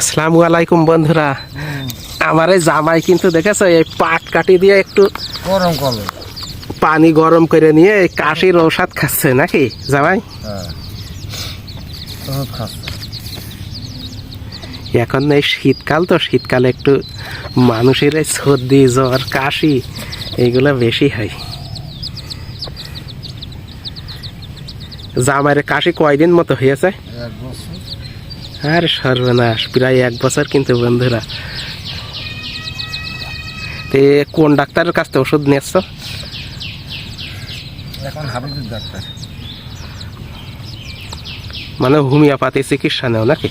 আসসালামু আলাইকুম বন্ধুরা। আমার এই জামাই কিন্তু দেখেছ এই পাট কাটি দিয়ে একটু গরম করবে পানি গরম করে নিয়ে এই কাশির ঔষধ খাচ্ছে নাকি জামাই? হ্যাঁ। এখন এই শীতকাল তো শীতকালে একটু মানুষের এই সর্দি জ্বর কাশি এইগুলো বেশি হয়। জামাইয়ের কাশি কয়দিন মতো হয়েছে? আর সর্বনাশ প্রায় এক বছর কিন্তু বন্ধুরা। তে কোন ডাক্তারের কাছ থেকে ওষুধ নিয়েছ? এখন হাবিবুর ডাক্তার। মানে হোমিওপ্যাথি চিকিৎসা নেও নাকি?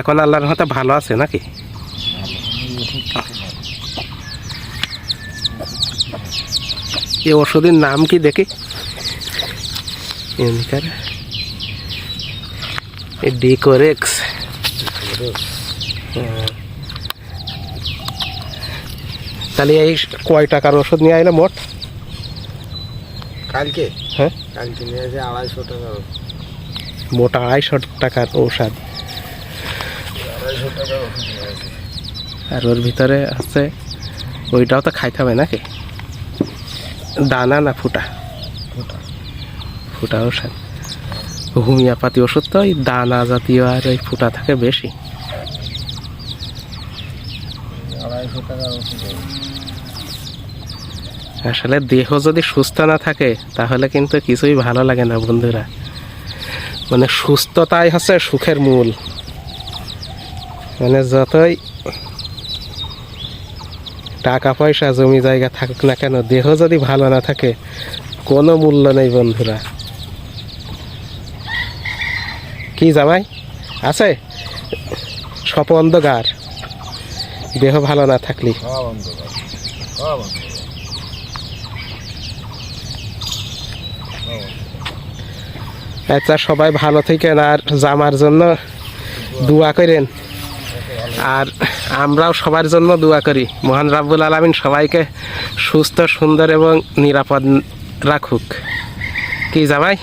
এখন আল্লাহর হাতে ভালো আছে নাকি? এই ওষুধের নাম কি দেখি? এমনিকার ডিকোরেক্স তাহলে এই কয় টাকার ওষুধ নিয়ে আইলে মোট? কালকে? হ্যাঁ। কালকে নিয়ে যে আড়াইশো টাকা মোট আড়াইশো টাকার ঔষধ ওষুধ আর ওর ভিতরে আছে ওইটাও তো খাইতে হবে নাকি? দানা না ফুটা? ফুটা। ফুটা ওষুধ। হোমিওপ্যাথি ওষুধ তো ওই দানা জাতীয় আর ওই ফুটা থাকে বেশি। আসলে দেহ যদি সুস্থ না থাকে, তাহলে কিন্তু কিছুই ভালো লাগে না বন্ধুরা। মানে সুস্থতাই হচ্ছে সুখের মূল। মানে যতই টাকা পয়সা, জমি জায়গা থাকুক না কেন, দেহ যদি ভালো না থাকে, কোনো মূল্য নেই বন্ধুরা। কি জামাই? আছে? সপ অন্ধকার। দেহ ভালো না থাকলি। আচ্ছা সবাই ভালো থাকেন আর জামার জন্য দোয়া করেন। আর আমরাও সবার জন্য দোয়া করি। মহান রাব্বুল আলমিন সবাইকে সুস্থ সুন্দর এবং নিরাপদ রাখুক। কি জামাই?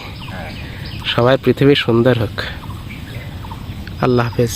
সবাই পৃথিবী সুন্দর হোক। আল্লাহ হাফেজ।